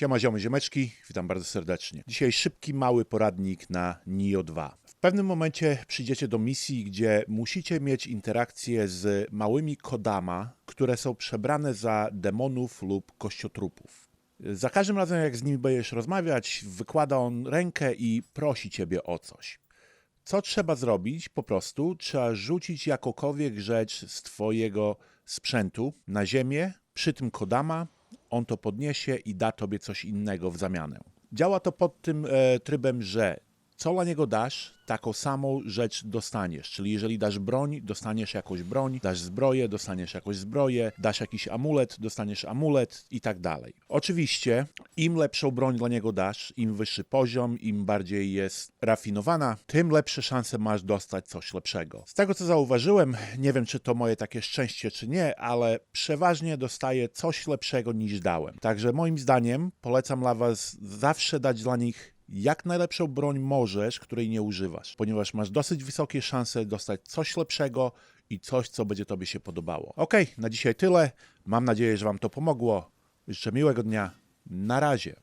Siema ziomy, ziomeczki, witam bardzo serdecznie. Dzisiaj szybki, mały poradnik na NIO 2. W pewnym momencie przyjdziecie do misji, gdzie musicie mieć interakcję z małymi kodama, które są przebrane za demonów lub kościotrupów. Za każdym razem, jak z nimi będziesz rozmawiać, wykłada on rękę i prosi ciebie o coś. Co trzeba zrobić? Po prostu trzeba rzucić jakąkolwiek rzecz z twojego sprzętu na ziemię, przy tym kodama, on to podniesie i da tobie coś innego w zamianę. Działa to pod tym e, trybem, że co dla niego dasz, taką samą rzecz dostaniesz. Czyli jeżeli dasz broń, dostaniesz jakąś broń, dasz zbroję, dostaniesz jakąś zbroję, dasz jakiś amulet, dostaniesz amulet i tak dalej. Oczywiście, im lepszą broń dla niego dasz, im wyższy poziom, im bardziej jest rafinowana, tym lepsze szanse masz dostać coś lepszego. Z tego co zauważyłem, nie wiem czy to moje takie szczęście czy nie, ale przeważnie dostaję coś lepszego niż dałem. Także moim zdaniem polecam dla was zawsze dać dla nich jak najlepszą broń możesz, której nie używasz, ponieważ masz dosyć wysokie szanse dostać coś lepszego i coś, co będzie Tobie się podobało. Ok, na dzisiaj tyle. Mam nadzieję, że Wam to pomogło. Życzę miłego dnia. Na razie.